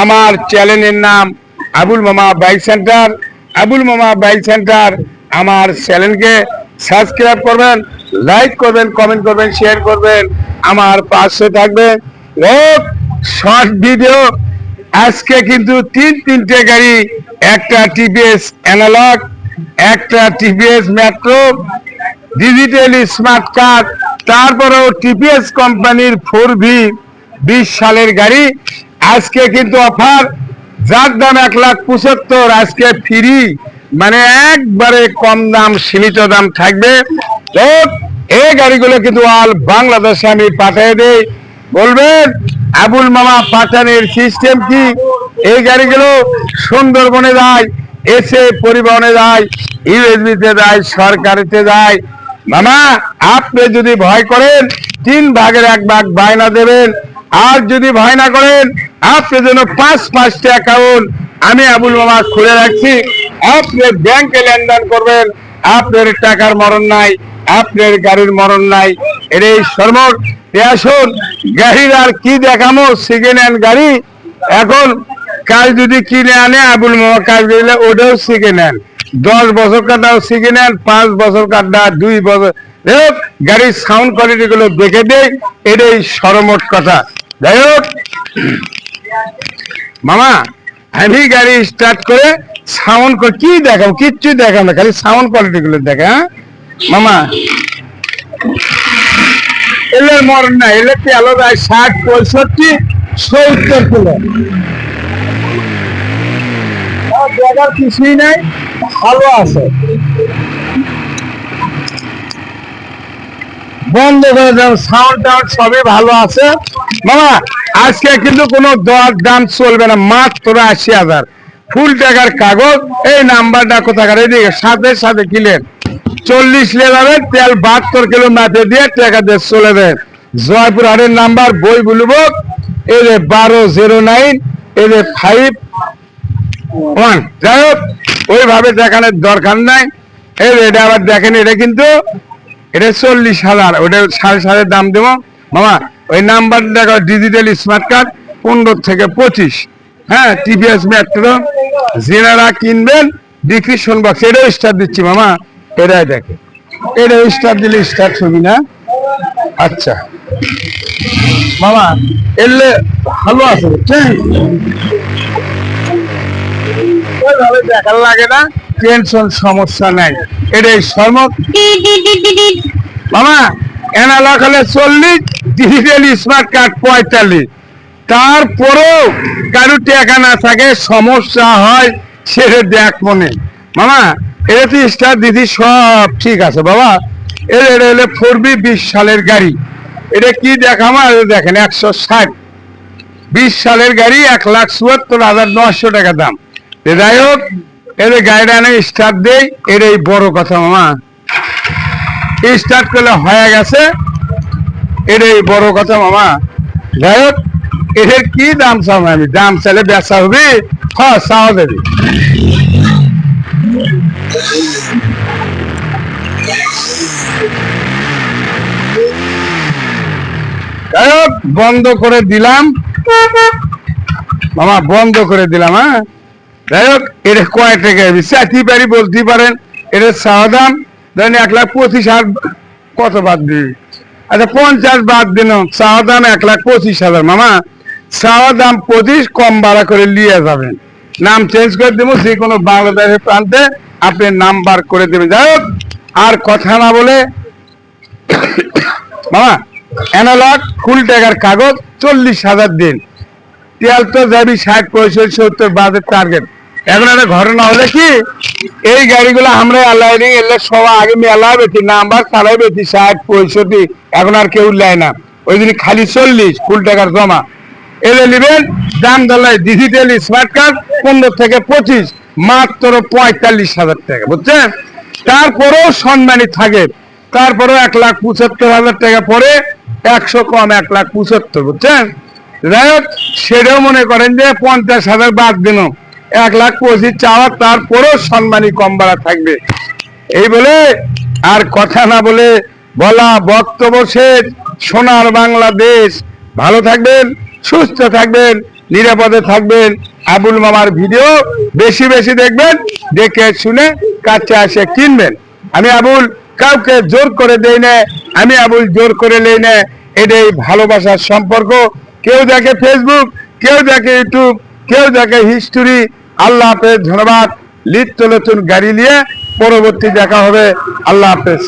আমার চ্যানেলের নাম আবুল মামা বাইক সেন্টার। আবুল মামা বাইক সেন্টার, আমার চ্যানেলকে সাবস্ক্রাইব করবেন, লাইক করবেন, কমেন্ট করবেন, শেয়ার করবেন। আমার পাশে থাকবেন শর্ট ভিডিও। আজকে কিন্তু তিন তিনটে গাড়ি, একটা টিভিএস অ্যানালগ, একটা TVS metro, digital smart card, তারপরেও টিপিএস কোম্পানির ফোর ভি বিশ সালের গাড়ি। আজকে কিন্তু অফার, যার দাম এক লাখ পঁচাত্তর, আজকে ফ্রি মানে একবারে কম দাম, সীমিত দাম থাকবে। তো এই গাড়িগুলো কিন্তু অল বাংলাদেশে আমি পাঠিয়ে দেই। বলবেন, আবুল মামা পাঠানের সিস্টেম কি? এই গাড়িগুলো সুন্দরবনে যায়, এসে পরিবহনে যায়, ইউএসবিতে যায়, সরকারিতে যায়। মামা, আপনি যদি ভয় করেন, তিন ভাগের এক ভাগ বায়না দেবেন। আর যদি ভয় না করেন আপনি যেন পাঁচ পাঁচটা অ্যাকাউন্ট আমি আবুল মামা খুলে রাখছি। আপনি ব্যাংকে লেনদেন করবেন, আপনার টাকার মরণ নাই, আপনার গাড়ির মরণ নাই। এর এই সর্বর আসুন, গাড়ির আর কি দেখামো? সেকেন্ড হ্যান্ড গাড়ি। এখন কাজ যদি কিনে আনে, আবুল মামা কাজ দিলে ওটাও শিখে নেন দশ বছর কাটাও শিখে নেন পাঁচ বছর কাটা, দুই বছর। গাড়ির সাউন্ড কোয়ালিটি গুলো দেখে দেয় এটাই সরমোট কথা। যাই হোক মামা আমি গাড়ি স্টার্ট করে সাউন্ড কি দেখাবো? কিচ্ছু দেখাবো না, খালি সাউন্ড কোয়ালিটি গুলো দেখা হ্যাঁ? মামা। এলে মরণ না এলে তেল দেয় ষাট, পঁয়ষট্টি, সত্তর কিলো। দেখার কিছুই নাই, ভালো আছে। বন্ধ করে দাও সাউন্ড টাউন্ড সবই ভালো আছে। মামা আজকে কিন্তু কোনো দর দাম চলবে না, মাত্র আশি হাজার। ফুল টাকার কাগজ, এই নাম্বারটা কোথাকার? এদিকে সাথে সাথে কিলেন চল্লিশ লে যাবে তেল বাহাত্তর কিলো মাপে দিয়ে টাকা দিয়ে চলে দেন। জয়পুর হাটের নাম্বার, বই বলব যে বারো জিরো নাইন যে ফাইভ ওয়ান। যাই হোক, ওইভাবে দেখানোর দরকার নাই। যে এটা আবার দেখেন, এটা কিন্তু, এটা চল্লিশ হাজার, ওটা সাড়ে সাড়ে দাম দেবো। মামা ওই নাম্বার দেখো ডিজিটাল স্মার্ট কার্ড পনেরো থেকে পঁচিশ। হ্যাঁ টিভিএস মেট্রো জেনারা কিনবেন ডিসক্রিপশন বক্স এটাও স্টার দিচ্ছি মামা এটাই দেখে। এটাও স্টার দিলে স্টার ছবি না? আচ্ছা। মামা এলে ভালো আছে বুঝছেন দেখার লাগে না টেনশন সমস্যা নাই এটাই সমক মামা অ্যানালগ হলে চল্লিশ ডিজিটাল স্মার্ট কার্ড পঁয়তাল্লিশ। তারপরেও কারও টাকা না থাকে, সমস্যা হয়, সেটা দেখ মনে। মামা, এটা তো স্টার দিদি সব ঠিক আছে, বাবা। এটা এটা হলে ফোর বিশ সালের গাড়ি। এটা কি দেখামো দেখেন, একশো ষাট। বিশ সালের গাড়ি এক লাখ চুয়াত্তর হাজার নশো টাকা দাম। যাই হোক, এদের গাড়িটা এনে স্টার্ট দেই। এটাই বড় কথা, মামা। স্টার্ট করলে হয়ে গেছে। এটাই বড় কথা, মামা। যাই হোক এদের কি দাম চাও আমি? দাম চাইলে বেচা হবে হ্যাঁ চাও দেবে বন্ধ করে দিলাম। মামা, বন্ধ করে দিলাম হ্যাঁ। যাই হোক, এটা কয় টাকা? চাইতে পারি, বলতে পারেন। এটা চাওয়া দাম এক লাখ পঁচিশ হাজার, কত বাদ দিবি? আচ্ছা পঞ্চাশ বাদ দিন, চাওয়া দাম এক লাখ পঁচিশ হাজার। মামা, চাওয়া দাম পঁচিশ, কম ভাড়া করে নিয়ে যাবেন নাম চেঞ্জ করে দেবো, যে কোনো বাংলাদেশের প্রান্তে আপনি নাম্বার করে দেবেন। যাই হোক, আর কথা না বলে মামা অ্যানালগ ফুল টাকার কাগজ চল্লিশ হাজার দিন। তেল তো যাবি, ষাট, পঁয়ষট্টি, সত্তর বাজেট টার্গেট এখন একটা ঘটনা হলে কি, এই গাড়িগুলো আমরা আলাইনি এলে সবাই আগে মেলা বেশি নাম্বার চালাই বেশি ষাট, পঁয়ষট্টি এখন আর কেউ নেয় না। ওই দিন খালি চল্লিশ ফুল টাকার জমা। এলে নেবেন দাম দলায় ডিজিটাল স্মার্ট কার্ড পনেরো থেকে পঁচিশ, মাত্র পঁয়তাল্লিশ হাজার টাকা, বুঝছেন? তারপরেও সম্মানী থাকে। তারপরেও এক লাখ পঁচাত্তর হাজার টাকা পরে একশো কম এক লাখ পঁচাত্তর, বুঝছেন? যাই হোক, সেটাও মনে করেন যে পঞ্চাশ হাজার বাদ দিন। এক লাখ পঁচিশ চাওয়া, তারপরেও সম্মানী কম বাড়া থাকবে। এই বলে আর কথা না বলে বলা বক্তব্য শেষ। সোনার বাংলাদেশ। ভালো থাকবেন, সুস্থ থাকবেন, নিরাপদে থাকবেন। আবুল মামার ভিডিও বেশি বেশি দেখবেন, দেখে শুনে কাছে আসে কিনবেন। আমি আবুল, কাউকে জোর করে দেই না, আমি আবুল জোর করে নেই না। এটাই ভালোবাসার সম্পর্ক। কেউ দেখে ফেসবুক কেউ দেখে ইউটিউব কেউ দেখে হিস্টোরি আল্লাহ হাফেজ, ধন্যবাদ। লিপ্ত নতুন গাড়ি নিয়ে পরবর্তী দেখা হবে। আল্লাহ হাফেজ।